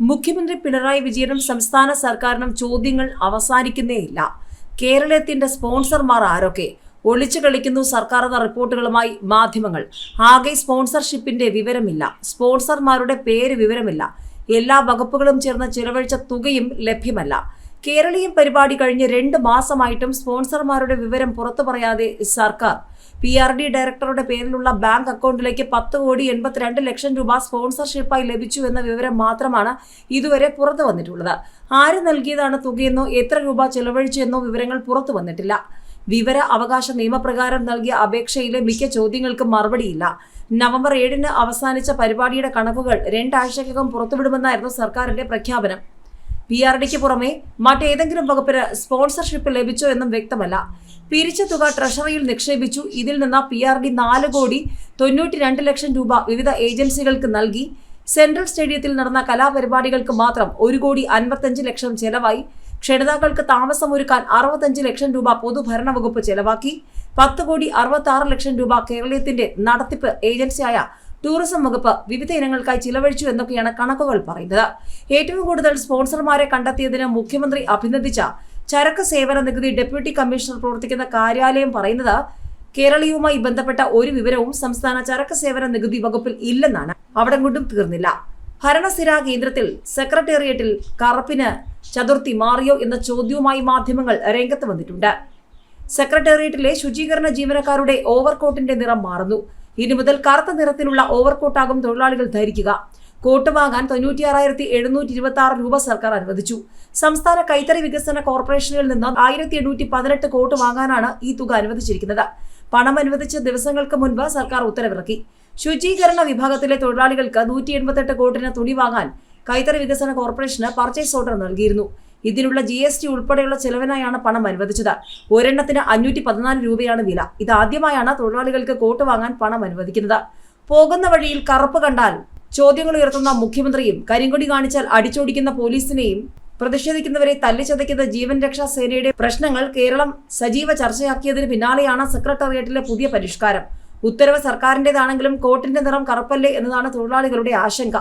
മുഖ്യമന്ത്രി പിണറായി വിജയനും സംസ്ഥാന സർക്കാരിനും ചോദ്യങ്ങൾ അവസാനിക്കുന്നേയില്ല. കേരളത്തിന്റെ സ്പോൺസർമാർ ആരൊക്കെ? ഒളിച്ചു കളിക്കുന്നു സർക്കാർ എന്ന റിപ്പോർട്ടുകളുമായി മാധ്യമങ്ങൾ. ആകെ സ്പോൺസർഷിപ്പിന്റെ വിവരമില്ല. സ്പോൺസർമാരുടെ പേര് വിവരമില്ല. എല്ലാ വകുപ്പുകളും ചേർന്ന് ചിലവഴിച്ച തുകയും ലഭ്യമല്ല. കേരളീയം പരിപാടി കഴിഞ്ഞ് രണ്ട് മാസമായിട്ടും സ്പോൺസർമാരുടെ വിവരം പുറത്തു പറയാതെ സർക്കാർ പി ആർ ഡി ഡയറക്ടറുടെ പേരിലുള്ള ബാങ്ക് അക്കൗണ്ടിലേക്ക് പത്ത് കോടി എൺപത്തിരണ്ട് ലക്ഷം രൂപ സ്പോൺസർഷിപ്പായി ലഭിച്ചു എന്ന വിവരം മാത്രമാണ് ഇതുവരെ പുറത്തു വന്നിട്ടുള്ളത്. ആര് നൽകിയതാണ് തുകയെന്നോ എത്ര രൂപ ചെലവഴിച്ചു എന്നോ വിവരങ്ങൾ പുറത്തു വന്നിട്ടില്ല. വിവര അവകാശ നിയമപ്രകാരം നൽകിയ അപേക്ഷയിലെ മിക്ക ചോദ്യങ്ങൾക്കും മറുപടിയില്ല. നവംബർ ഏഴിന് അവസാനിച്ച പരിപാടിയുടെ കണക്കുകൾ രണ്ടാഴ്ചക്കകം പുറത്തുവിടുമെന്നായിരുന്നു സർക്കാരിന്റെ പ്രഖ്യാപനം. പി ആർ ഡിക്ക് പുറമെ മറ്റേതെങ്കിലും വകുപ്പിന് സ്പോൺസർഷിപ്പ് ലഭിച്ചോ എന്നും വ്യക്തമല്ല. പിരിച്ച തുക ട്രഷറിയിൽ നിക്ഷേപിച്ചു. ഇതിൽ നിന്ന് പി ആർ ഡി നാല് കോടി തൊണ്ണൂറ്റി രണ്ട് ലക്ഷം രൂപ വിവിധ ഏജൻസികൾക്ക് നൽകി. സെൻട്രൽ സ്റ്റേഡിയത്തിൽ നടന്ന കലാപരിപാടികൾക്ക് മാത്രം ഒരു കോടി അൻപത്തഞ്ച് ലക്ഷം ചെലവായി. ക്ഷണിതാക്കൾക്ക് താമസമൊരുക്കാൻ അറുപത്തഞ്ച് ലക്ഷം രൂപ പൊതുഭരണ വകുപ്പ് ചെലവാക്കി. പത്ത് കോടി അറുപത്തി ലക്ഷം രൂപ കേരളത്തിന്റെ നടത്തിപ്പ് ഏജൻസിയായ ടൂറിസം വകുപ്പ് വിവിധ ഇനങ്ങൾക്കായി ചിലവഴിച്ചു എന്നൊക്കെയാണ് കണക്കുകൾ പറയുന്നത്. ഏറ്റവും കൂടുതൽ സ്പോൺസർമാരെ കണ്ടെത്തിയതിന് മുഖ്യമന്ത്രി അഭിനന്ദിച്ച ചരക്ക് സേവന നികുതി ഡെപ്യൂട്ടി കമ്മീഷണർ പ്രവർത്തിക്കുന്ന കാര്യാലയം പറയുന്നത് കേരളീയവുമായി ബന്ധപ്പെട്ട ഒരു വിവരവും സംസ്ഥാന ചരക്ക് സേവന നികുതി വകുപ്പിൽ ഇല്ലെന്നാണ്. അവിടെ കൊണ്ടും തീർന്നില്ല. ഭരണസ്ഥിര കേന്ദ്രത്തിൽ സെക്രട്ടേറിയറ്റിൽ കറുപ്പിന് ചതുർത്ഥി മാറിയോ എന്ന ചോദ്യവുമായി മാധ്യമങ്ങൾ രംഗത്ത് വന്നിട്ടുണ്ട്. സെക്രട്ടേറിയറ്റിലെ ശുചീകരണ ജീവനക്കാരുടെ ഓവർകോട്ടിന്റെ നിറം മാറുന്നു. ഇനി മുതൽ കറുത്ത നിറത്തിലുള്ള ഓവർകോട്ടാകും തൊഴിലാളികൾ ധരിക്കുക. കോട്ട് വാങ്ങാൻ തൊണ്ണൂറ്റിയാറായിരത്തി എഴുന്നൂറ്റി ഇരുപത്തി ആറ് രൂപ സർക്കാർ അനുവദിച്ചു. സംസ്ഥാന കൈത്തറി വികസന കോർപ്പറേഷനിൽ നിന്ന് ആയിരത്തി എണ്ണൂറ്റി പതിനെട്ട് കോട്ട് വാങ്ങാനാണ് ഈ തുക അനുവദിച്ചിരിക്കുന്നത്. പണം അനുവദിച്ച ദിവസങ്ങൾക്ക് മുൻപ് സർക്കാർ ഉത്തരവിറക്കി. ശുചീകരണ വിഭാഗത്തിലെ തൊഴിലാളികൾക്ക് നൂറ്റി എൺപത്തെട്ട് കോട്ടിന് തുണി വാങ്ങാൻ കൈത്തറി വികസന കോർപ്പറേഷന് പർച്ചേസ് ഓർഡർ നൽകിയിരുന്നു. ഇതിനുള്ള ജി എസ് ടി ഉൾപ്പെടെയുള്ള ചെലവിനായാണ് പണം അനുവദിച്ചത്. ഒരെണ്ണത്തിന് അഞ്ഞൂറ്റി പതിനാല് രൂപയാണ് വില. ഇതാദ്യമായാണ് തൊഴിലാളികൾക്ക് കോട്ട് വാങ്ങാൻ പണം അനുവദിക്കുന്നത്. പോകുന്ന വഴിയിൽ കറുപ്പ് കണ്ടാൽ ചോദ്യങ്ങൾ ഉയർത്തുന്ന മുഖ്യമന്ത്രിയും കരിങ്കൊടി കാണിച്ചാൽ അടിച്ചോടിക്കുന്ന പോലീസിനെയും പ്രതിഷേധിക്കുന്നവരെ തല്ലിച്ചതയ്ക്കുന്ന ജീവൻ രക്ഷാ സേനയുടെ പ്രശ്നങ്ങൾ കേരളം സജീവ ചർച്ചയാക്കിയതിന് പിന്നാലെയാണ് സെക്രട്ടേറിയറ്റിലെ പുതിയ പരിഷ്കാരം. ഉത്തരവ് സർക്കാരിന്റേതാണെങ്കിലും കോട്ടിന്റെ നിറം കറുപ്പല്ലേ എന്നതാണ് തൊഴിലാളികളുടെ ആശങ്ക.